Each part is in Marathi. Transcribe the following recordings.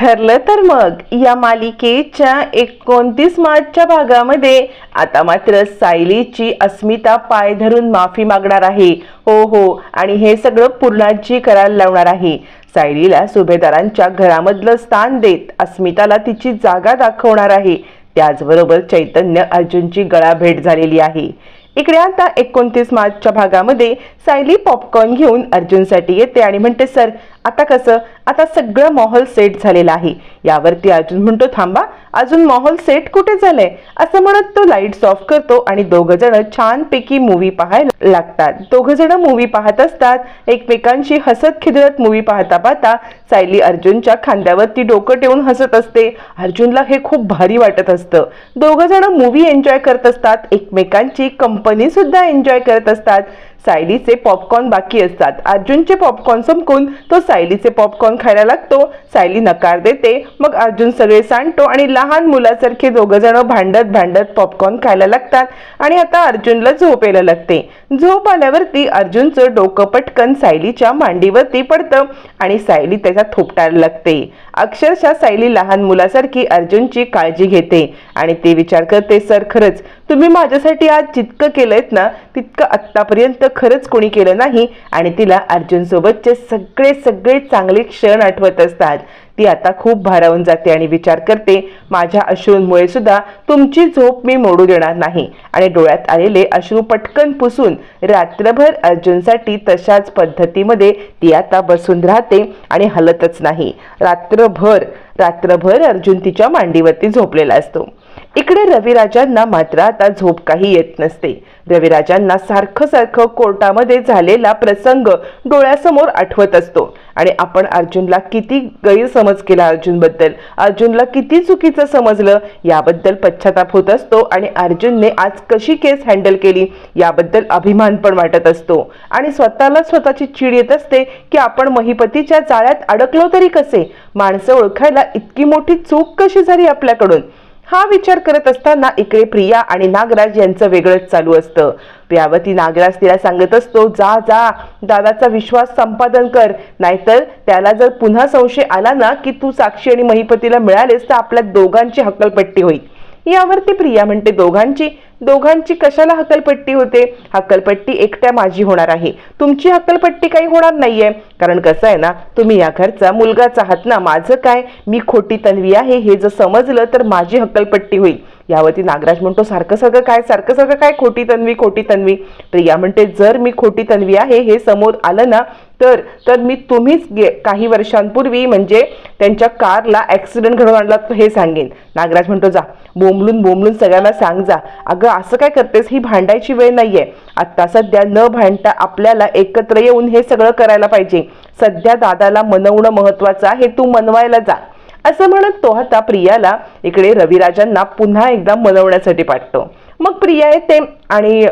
ठरलं तर मग या मालिकेच्या एकोणतीस मार्चच्या भागामध्ये आता मात्र सायलीची अस्मिता पाय धरून माफी मागणार आहे. हो हो. आणि हे सगळं पूर्णाजी करायला लावणार आहे. सायलीला सुभेदारांच्या घरामधलं स्थान देत अस्मिताला तिची जागा दाखवणार आहे. त्याचबरोबर चैतन्य अर्जुनची गळा भेट झालेली आहे. इकडे आता एकोणतीस मार्चच्या भागामध्ये सायली पॉपकॉर्न घेऊन अर्जुनसाठी येते आणि म्हणते सर आता कसं? आता सगळं माहोल सेट झालेला आहे. यावरती अर्जुन म्हणतो थांबा अजून माहोल सेट कुठे झालंय? असं म्हणत तो लाईट्स ऑफ करतो आणि दोघ जण छानपैकी मूवी पाहायला लागतात. दोघ जण मूवी पाहत असतात. एकमेकांशी हसत खिदळत मूवी पाहता पाहता सायली अर्जुनच्या खांद्यावरती डोकं ठेवून हसत असते. अर्जुनला हे खूप भारी वाटत असतं. दोघ जण मूवी एन्जॉय करत असतात. एकमेकांची कंपनी सुद्धा एन्जॉय करत असतात. सायलीचे पॉपकॉर्न बाकी असतात. अर्जुनचे पॉपकॉर्न संपकून तो सायलीचे पॉपकॉर्न खायला लागतो. सायली नकार देते. मग अर्जुन सगळे सांडतो आणि लहान मुलासारखे दोघंजण भांडत भांडत पॉपकॉर्न खायला लागतात आणि आता अर्जुनला झोप यायला लागते. झोप आल्यावरती अर्जुनचं डोकं पटकन सायलीच्या मांडीवरती पडतं आणि सायली त्याचा थोपटायला लागते. अक्षरशः सायली लहान मुलासारखी अर्जुनची काळजी घेते आणि ते विचार करते सर खरंच तुम्ही माझ्यासाठी आज जितकं केलंयत ना तितकं आत्तापर्यंत खरंच कोणी केलं नाही आणि तिला अर्जुनसोबतचे सगळे सगळे चांगले क्षण आठवत असतात. ती आता खूप भारावून जाते आणि विचार करते माझ्या अश्रूंमुळे सुद्धा तुमची झोप मी मोडू देणार नाही. आणि डोळ्यात आलेले अश्रू पटकन पुसून रात्रभर अर्जुनसाठी तशाच पद्धतीमध्ये ती आता बसून राहते आणि हलतच नाही. रात्रभर रात्रभर अर्जुन तिच्या मांडीवरती झोपलेला असतो. इकडे रविराजांना मात्र आता झोप काही येत नसते. रविराजांना सारखं सारखं कोर्टामध्ये झालेला प्रसंग डोळ्यासमोर आठवत असतो. आणि आपण अर्जुनला किती गैरसमज केला अर्जुनबद्दल? अर्जुनला किती चुकीचं समजलं? याबद्दल पश्चाताप होत असतो आणि अर्जुनने आज कशी केस हँडल केली? याबद्दल अभिमान पण वाटत असतो. आणि स्वतःला स्वतःची चीड येत असते की आपण महिपतीच्या जाळ्यात अडकलो तरी कसे? माणसं ओळखायला इतकी मोठी चूक कशी झाली आपल्याकडून? हा विचार करत असताना इकडे प्रिया आणि नागराज यांचं वेगळंच चालू असतं. प्रियावती नागराज तिला सांगत असतो जा जा दादाचा विश्वास संपादन कर. नाहीतर त्याला जर पुन्हा संशय आला ना की तू साक्षी आणि महिपतीला मिळालेस तर आपल्या दोघांची हक्कलपट्टी होईल. यावरती प्रिया म्हणते दोघांची दोघांची कशाला हक्कलपट्टी होते? हक्कलपट्टी एकट्या माझी होणार आहे. तुमची हक्कलपट्टी काही होणार नाहीये. कारण कसं आहे ना तुम्ही या घरचा मुलगाच आहात ना माझं काय? मी खोटी तन्वी आहे हे जर समजलं तर माझी हक्कलपट्टी होईल. यावरती नागराज म्हणतो सारखं सगळं काय? सारखं सगळं काय खोटी तन्वी खोटी तन्वी? प्रिया म्हणते जर मी खोटी तन्वी आहे हे समोर आलं ना तर तर मी तुम्हीच गे काही वर्षांपूर्वी म्हणजे त्यांच्या कारला ॲक्सिडेंट घडवून आणला हे सांगेन. नागराज म्हणतो जा बोंबलून बोंबलून सगळ्यांना सांग जा. अगं असं काय करतेस? ही भांडायची वेळ नाहीये. आत्ता सध्या न भांडता आपल्याला एकत्र येऊन हे सगळं करायला पाहिजे. सध्या दादाला मनवणं महत्वाचं आहे तू मनवायला जा. असं म्हणत तो आता प्रियाला इकडे रविराजांना पुन्हा एकदा मनवण्यासाठी पाठतो. मग प्रिया येते आणि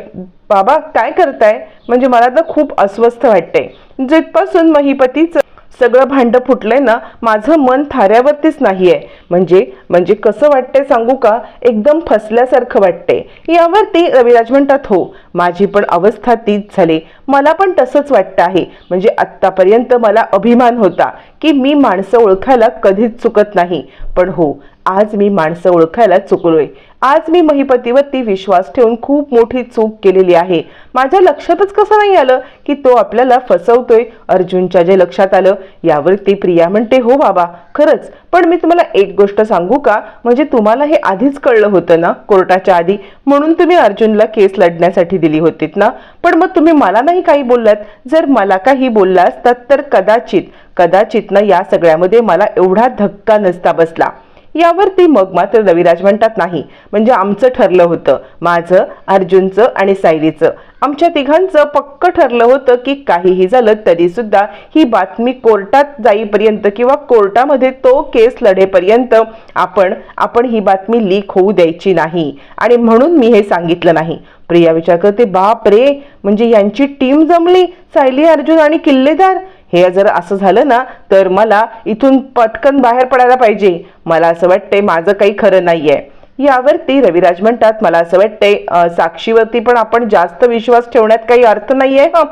बाबा काय करताय? म्हणजे मला तर खूप अस्वस्थ वाटते जिथपासून महिपतीचं सगळं भांडं फुटलंय ना माझं मन थाऱ्यावरतीच नाहीये. म्हणजे म्हणजे कसं वाटतंय सांगू का? एकदम फसल्यासारखं वाटते यावरती रविराज म्हणतात हो माझी पण अवस्था तीच झाली. मला पण तसंच वाटतं आहे. म्हणजे आत्तापर्यंत मला अभिमान होता की मी माणसं ओळखायला कधीच चुकत नाही. पण हो आज मी माणसं ओळखायला चुकलोय. आज मी महिपतीवरती विश्वास ठेवून खूप मोठी चूक केलेली आहे. माझ्या लक्षातच कसं नाही आलं की तो आपल्याला फसवतोय? अर्जुनच्या जे लक्षात आलं यावरती प्रिया म्हणते हो बाबा खरंच. पण मी तुम्हाला एक गोष्ट सांगू का? म्हणजे तुम्हाला हे आधीच कळलं होतं ना कोर्टाच्या आधी? म्हणून तुम्ही अर्जुनला केस लढण्यासाठी दिली होतीत ना? पण मग तुम्ही मला नाही काही बोललात? जर मला काही बोलला असतात तर कदाचित कदाचित ना या सगळ्यामध्ये मला एवढा धक्का नसता बसला. यावरती मग मात्र रविराज म्हणतात नाही. म्हणजे आमचं ठरलं होतं. माझं अर्जुनचं आणि सायलीचं. आमच्या तिघांचं पक्क ठरलं होतं की काहीही झालं तरी सुद्धा ही बातमी कोर्टात जाईपर्यंत किंवा कोर्टामध्ये तो केस लढेपर्यंत आपण आपण ही बातमी लीक होऊ द्यायची नाही. आणि म्हणून मी हे सांगितलं नाही. प्रिया विचार करते बाप रे म्हणजे यांची टीम जमली. सायली अर्जुन आणि किल्लेदार. हे जर असं झालं ना तर मला इथून पटकन बाहेर पडायला पाहिजे. मला असं वाटतंय माझं काही खरं नाहीये. यावरती रविराज म्हणतात मला असं वाटतंय साक्षीवरती पण आपण जास्त विश्वास ठेवण्यात काही अर्थ नाहीये हा.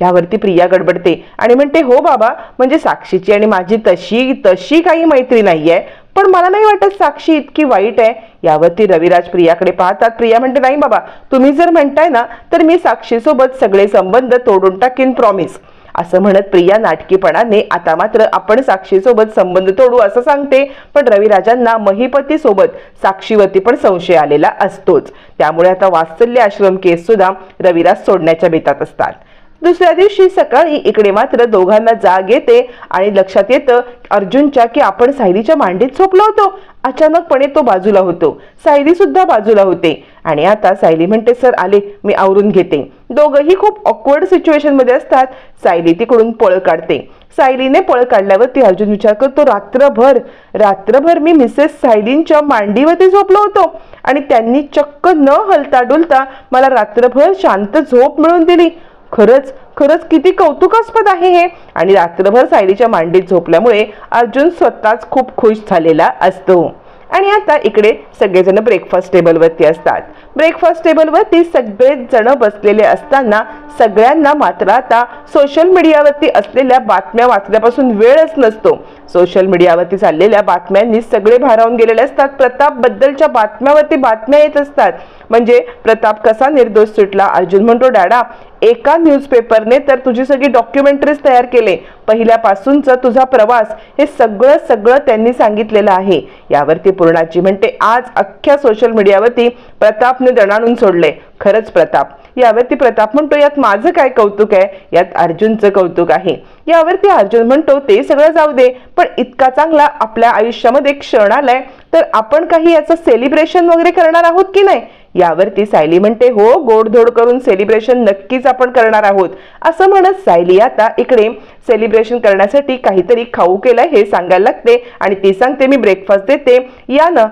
यावरती प्रिया गडबडते आणि म्हणते हो बाबा म्हणजे साक्षीची आणि माझी तशी तशी काही मैत्री नाहीये. पण मला नाही वाटत साक्षी इतकी वाईट आहे. यावरती रविराज प्रियाकडे पाहतात. प्रिया म्हणते नाही बाबा तुम्ही जर म्हणताय ना तर मी साक्षीसोबत सगळे संबंध तोडून टाकीन प्रॉमिस असं म्हणत प्रिया नाटकीपणाने आता मात्र आपण साक्षीसोबत संबंध तोडू असं सांगते. पण रविराजांना महिपती सोबत साक्षीवरती पण संशय आलेला असतोच. त्यामुळे आता वात्सल्य आश्रम केस सुद्धा रविराज सोडण्याच्या बेतात असतात. दुसऱ्या दिवशी सकाळी इकडे मात्र दोघांना जाग येते आणि लक्षात येतं अर्जुनच्या की आपण सायलीच्या मांडीत झोपलो होतो. अचानकपणे तो बाजूला होतो. सायली सुद्धा बाजूला होते. आणि आता सायली म्हणते सर आले मी आवरून घेते. दोघंही खूप ऑकवर्ड सिच्युएशनमध्ये असतात. सायली तिकडून पळ काढते. सायलीने पळ काढल्यावरती अर्जुन विचार करतो रात्रभर रात्रभर मी मिसेस सायलींच्या मांडीवरती झोपलो होतो आणि त्यांनी चक्क न हलता डुलता मला रात्रभर शांत झोप मिळवून दिली. खरंच खरंच किती कौतुकास्पद आहे हे. आणि रात्रभर सायलीच्या मांडीत झोपल्यामुळे अर्जुन स्वतःच खूप खुश झालेला असतो. आणि आता इकडे सगळेजण ब्रेकफास्ट टेबलवरती असतात. ब्रेकफास्ट टेबलवरती सगळेच जण बसलेले असताना सगळ्यांना मात्र आता सोशल मीडियावरती असलेल्या बातम्या वाचण्यापासून वेळच नसतो. सोशल मीडियावरती चाललेल्या बातम्यांनी सगळे भारावून गेलेले असतात. प्रताप बद्दलच्या बातम्यावरती बातम्या येत असतात. म्हणजे प्रताप कसा निर्दोष सुटला? अर्जुन म्हणतो डॅडा एका न्यूजपेपरने तर तुझी सगळी डॉक्युमेंटरीज तयार केले. पहिल्यापासूनचा तुझा प्रवास हे सगळं सगळं त्यांनी सांगितलेलं आहे. यावरती पूर्णाची म्हणते आज अख्ख्या सोशल मीडियावरती प्रतापने दणाणून सोडले. खरंच प्रताप. यावरती प्रताप म्हणतो यात माझं काय कौतुक आहे? यात अर्जुनचं कौतुक आहे. यावरती अर्जुन म्हणतो ते सगळं जाऊ दे पण इतका चांगला आपल्या आयुष्यामध्ये क्षण आलाय तर आपण काही याचं सेलिब्रेशन वगैरे करणार आहोत की नाही? यावरती सायली म्हणते हो गोडधोड करून सेलिब्रेशन नक्कीच आपण करणार आहोत. असं म्हणत सायली आता इकडे सेलिब्रेशन करण्यासाठी काहीतरी खाऊ केलंय हे सांगायला लागते आणि ती सांगते मी ब्रेकफास्ट देते. या ना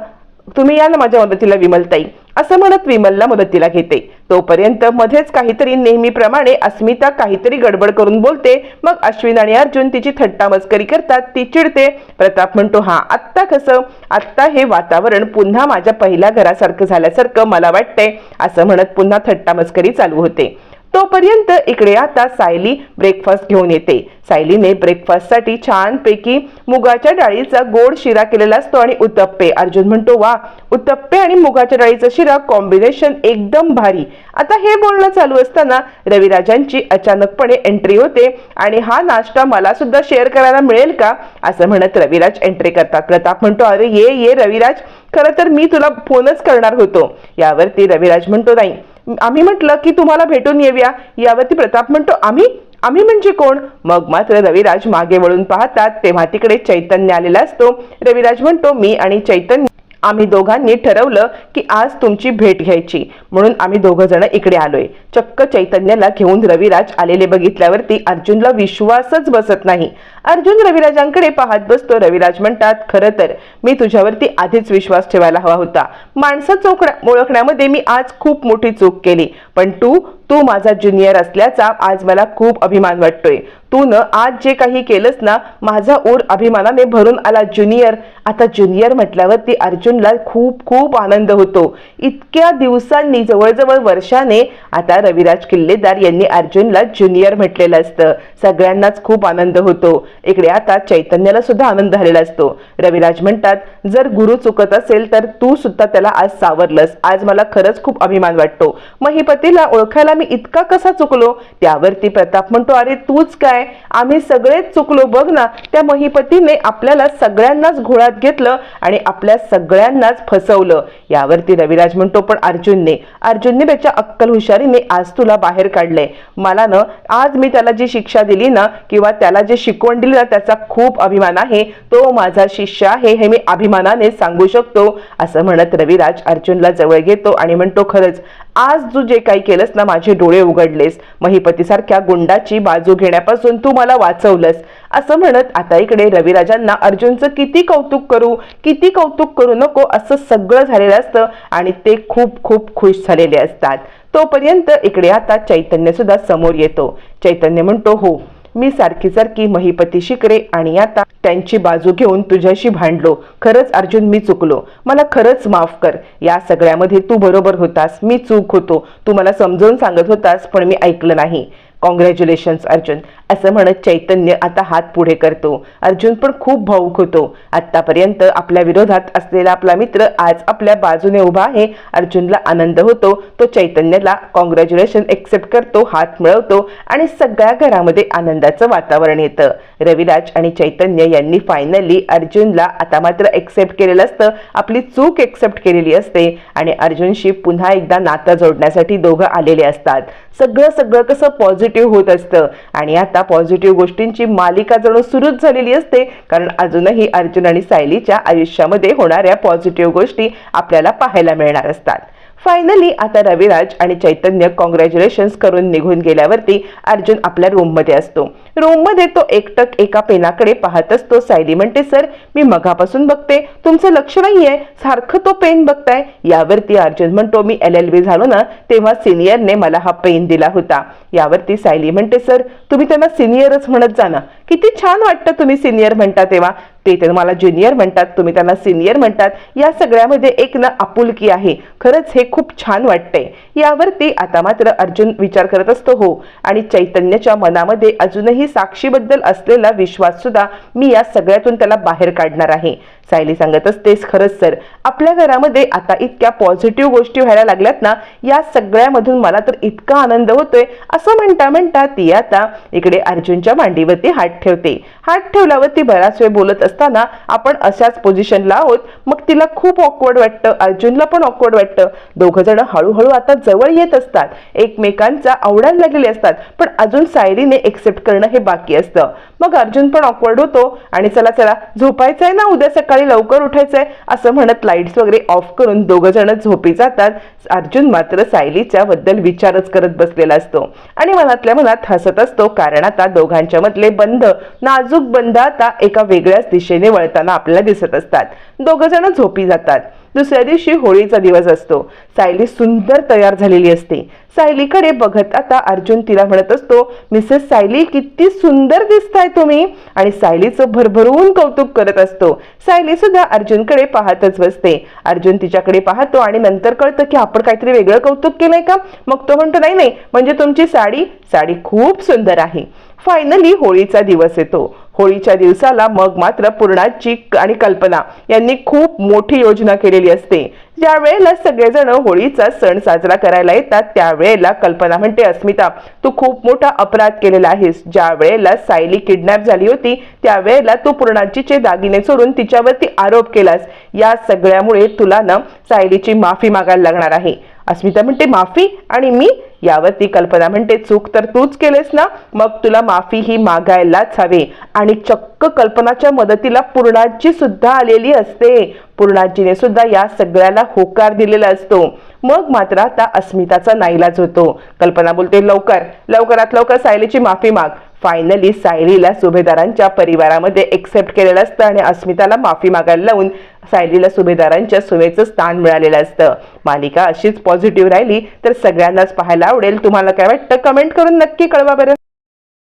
तुम्ही या ना माझ्या मदतीला विमलताई. असं म्हणत विमलला मदतीला घेते. तोपर्यंत मध्येच काहीतरी नेहमीप्रमाणे अस्मिता काहीतरी गडबड करून बोलते. मग अश्विन आणि अर्जुन तिची थट्टा मस्करी करतात. ती चिडते. प्रताप म्हणतो हा आत्ता कसं? आत्ता हे वातावरण पुन्हा माझ्या पहिल्या घरासारखं झाल्यासारखं मला वाटतंय असं म्हणत पुन्हा थट्टा मस्करी चालू होते. तोपर्यंत इकडे आता सायली ब्रेकफास्ट घेऊन येते. सायलीने ब्रेकफास्टसाठी छानपैकी मुगाच्या डाळीचा गोड शिरा केलेला असतो आणि उत्तप्पे. अर्जुन म्हणतो वा उत्तप्पे आणि मुगाच्या डाळीचा शिरा कॉम्बिनेशन एकदम भारी. आता हे बोलणं चालू असताना रविराजांची अचानकपणे एंट्री होते आणि हा नाश्ता मला सुद्धा शेअर करायला मिळेल का? असं म्हणत रविराज एंट्री करतात. प्रताप म्हणतो अरे ये ये रविराज. खरं तर मी तुला फोनच करणार होतो. यावरती रविराज म्हणतो नाही आम्ही म्हटलं की तुम्हाला भेटून येऊया. यावरती प्रताप म्हणतो आम्ही? आम्ही म्हणजे कोण? मग मात्र रविराज मागे वळून पाहतात तेव्हा तिकडे चैतन्य आलेला असतो. रविराज म्हणतो मी आणि चैतन्य आम्ही दोघांनी ठरवलं की आज तुमची भेट घ्यायची. म्हणून आम्ही दोघं जण इकडे आलोय. चक्क चैतन्याला घेऊन रविराज आलेले बघितल्यावरती अर्जुनला विश्वासच बसत नाही. अर्जुन रविराजांकडे पाहत बसतो. रविराज म्हणतात खरं तर मी तुझ्यावरती आधीच विश्वास ठेवायला हवा होता. माणसं चोकण्या ओळखण्यामध्ये मी आज खूप मोठी चूक केली. पण तू तू माझा ज्युनियर असल्याचा आज मला खूप अभिमान वाटतोय. तू न आज जे काही केलंस ना माझा ऊर अभिमानाने भरून आला ज्युनियर. आता ज्युनियर म्हटल्यावरती अर्जुनला खूप खूप आनंद होतो. इतक्या दिवसांनी जवळजवळ वर्षाने आता रविराज किल्लेदार यांनी अर्जुनला ज्युनियर म्हटलेलं असतं. सगळ्यांनाच खूप आनंद होतो. इकडे आता चैतन्याला सुद्धा आनंद झालेला असतो. रविराज म्हणतात जर गुरु चुकत असेल तर तू सुद्धा त्याला आज सावरलंस. आज मला खरंच खूप अभिमान वाटतो. महिपतीला ओळखायला मी इतका कसा चुकलो? त्यावरती प्रताप म्हणतो अरे तूच काय? आम्ही सगळेच चुकलो बघ ना. त्या महिपतीने आपल्याला सगळ्यांनाच घोळात घेतलं आणि आपल्या सगळ्यांनाच फसवलं. यावरती रविराज म्हणतो पण अर्जुनने अर्जुनने त्याच्या अक्कल हुशारीने आज तुला बाहेर काढलंय. मला ना आज मी त्याला जी शिक्षा दिली ना किंवा त्याला जे शिकवण दिली ना त्याचा खूप अभिमान आहे. तो माझा शिष्य आहे हे मी अभिमानाने सांगू शकतो असं म्हणत रविराज अर्जुनला जवळ घेतो आणि म्हणतो खरंच आज तू जे काही केलंस ना माझे डोळे उघडलेस. महिपतीसारख्या गुंडाची बाजू घेण्यापासून तू मला वाचवलंस. असं म्हणत आता इकडे रविराजांना अर्जुनचं किती कौतुक करू किती कौतुक करू नको असं सगळं झालेलं असतं आणि ते खूप खूप खुश झालेले असतात. तोपर्यंत इकडे आता चैतन्य सुद्धा समोर येतो. चैतन्य म्हणतो हो मी सारखी सारखी महिपती शिकरे आणि आता त्यांची बाजू घेऊन तुझ्याशी भांडलो. खरंच अर्जुन मी चुकलो. मला खरंच माफ कर. या सगळ्यामध्ये तू बरोबर होतास. मी चूक होतो. तू मला समजावून सांगत होतास पण मी ऐकलं नाही. कॉंग्रॅच्युलेशन्स अर्जुन. असं म्हणत चैतन्य आता हात पुढे करतो. अर्जुन पण खूप भाऊक होतो. आतापर्यंत आपल्या विरोधात असलेला आपला मित्र आज आपल्या बाजूने उभा आहे. अर्जुनला आनंद होतो. तो चैतन्याला कॉंग्रॅच्युलेशन एक्सेप्ट करतो हात मिळवतो आणि सगळ्या घरामध्ये आनंदाचं वातावरण येतं. रविराज आणि चैतन्य यांनी फायनली अर्जुनला आता मात्र एक्सेप्ट केलेलं असतं. आपली चूक एक्सेप्ट केलेली असते आणि अर्जुनशी पुन्हा एकदा नातं जोडण्यासाठी दोघं आलेले असतात. सगळं सगळं कसं पॉझिटिव्ह होत असतं. आणि आता पॉझिटिव्ह गोष्टींची मालिका जणू सुरूच झालेली असते कारण अजूनही अर्जुन आणि सायलीच्या आयुष्यामध्ये होणाऱ्या पॉझिटिव्ह गोष्टी आपल्याला पाहायला मिळणार असतात. फायनली आता रविराज आणि चैतन्य कॉंग्रॅच्युलेशन्स करून निघून गेल्यावरती अर्जुन आपल्या रूममध्ये असतो. रूममध्ये तो एकटक एका पेनाकडे पाहत असतो. सायली म्हणते सर मी मगापासून बघते. तुमचं लक्ष नाहीये. सारखं तो पेन बघताय. यावरती अर्जुन म्हणतो मी एल एल बी झालो ना तेव्हा सिनियरने मला हा पेन दिला होता. यावरती सायली म्हणते सर तुम्ही त्यांना सिनियरच म्हणत जा ना. किती छान वाटतं तुम्ही सिनियर म्हणता तेव्हा. ते तर मला ज्युनियर म्हणतात तुम्ही त्यांना सिनियर म्हणतात. या सगळ्यामध्ये एक ना आपुलकी आहे. खरंच हे खूप छान वाटतंय. यावरती आता मात्र अर्जुन विचार करत असतो हो. आणि चैतन्याच्या मनामध्ये अजूनही साक्षीबद्दल असलेला विश्वास सुद्धा मी या सगळ्यातून त्याला बाहेर काढणार आहे. सायली सांगत असतेस खरंच सर आपल्या घरामध्ये आता इतक्या पॉझिटिव्ह गोष्टी व्हायला लागल्यात ना या सगळ्यामधून मला तर इतका आनंद होतोय. असं म्हणता म्हणता ती आता इकडे अर्जुनच्या मांडीवरती हात ठेवते. हात ठेवल्यावर ती बराच वेळ बोलत असताना आपण अशाच पोझिशनला आहोत. मग तिला खूप ऑकवर्ड वाटतं अर्जुनला पण ऑकवर्ड वाटतं. दोघं जण हळूहळू आता जवळ येत असतात. एकमेकांचा आवडायला लागलेले असतात पण अजून सायलीने एक्सेप्ट करणं हे बाकी असतं. मग अर्जुन पण ऑकवर्ड होतो आणि चला चला झोपायचंय ना उद्या सकाळी? लवकर उठायचंय असं म्हणत लाईट्स वगैरे ऑफ करून दोघ जण झोपी जातात. अर्जुन मात्र सायलीच्या बद्दल विचारच करत बसलेला असतो. आणि मनातल्या मनात हसत असतो कारण आता दोघांच्या मधले बंध नाजूक बंध आता एका वेगळ्याच दिशेने वळताना आपल्याला दिसत असतात. दोघ जण झोपी जातात. दुसऱ्या दिवशी होळीचा दिवस असतो. सायली सुंदर तयार झालेली असते. सायलीकडे बघत आता अर्जुन तिला म्हणत असतो मिसेस सायली किती सुंदर दिसताय तुम्ही. आणि सायलीचं भरभरून कौतुक करत असतो. सायली सुद्धा अर्जुनकडे पाहतच बसते. अर्जुन तिच्याकडे पाहतो आणि नंतर कळतं की आपण काहीतरी वेगळं कौतुक केलंय का? मग तो म्हणतो नाही नाही म्हणजे तुमची साडी साडी खूप सुंदर आहे. फायनली होळीचा दिवस येतो. होळीच्या दिवसाला मग मात्र पूर्णाची आणि कल्पना यांनी खूप मोठी योजना केलेली असते. ज्या वेळेला सगळेजण होळीचा सण साजरा करायला येतात त्यावेळेला कल्पना म्हणते अस्मिता तू खूप मोठा अपराध केलेला आहेस. ज्या वेळेला सायली किडनॅप झाली होती त्यावेळेला तू पूर्णाचीचे दागिने चोरून तिच्यावरती आरोप केलास. या सगळ्यामुळे तुला ना सायलीची माफी मागायला लागणार आहे. अस्मिता म्हणते माफी? आणि मी? यावरती कल्पना म्हणते चूक तर तूच केलेस ना? मग तुला माफी ही मागायलाच हवे. आणि चक्क कल्पनाच्या मदतीला पूर्णाची सुद्धा आलेली असते. पूर्णाजीने सुद्धा या सगळ्याला होकार दिलेला असतो. मग मात्र आता अस्मिताचा नाईलाज होतो. कल्पना बोलते लवकर लवकरात लवकर सायलीची माफी माग. फायनली सायलीला सुभेदारांच्या परिवारामध्ये एक्सेप्ट केलेलं असतं आणि अस्मिताला माफी मागायला लावून सायलीला सुभेदारांच्या सुनेचं स्थान मिळालेलं असतं. मालिका अशीच पॉझिटिव्ह राहिली तर सगळ्यांनाच पाहायला आवडेल. तुम्हाला काय वाटतं? कमेंट करून नक्की कळवा बरं.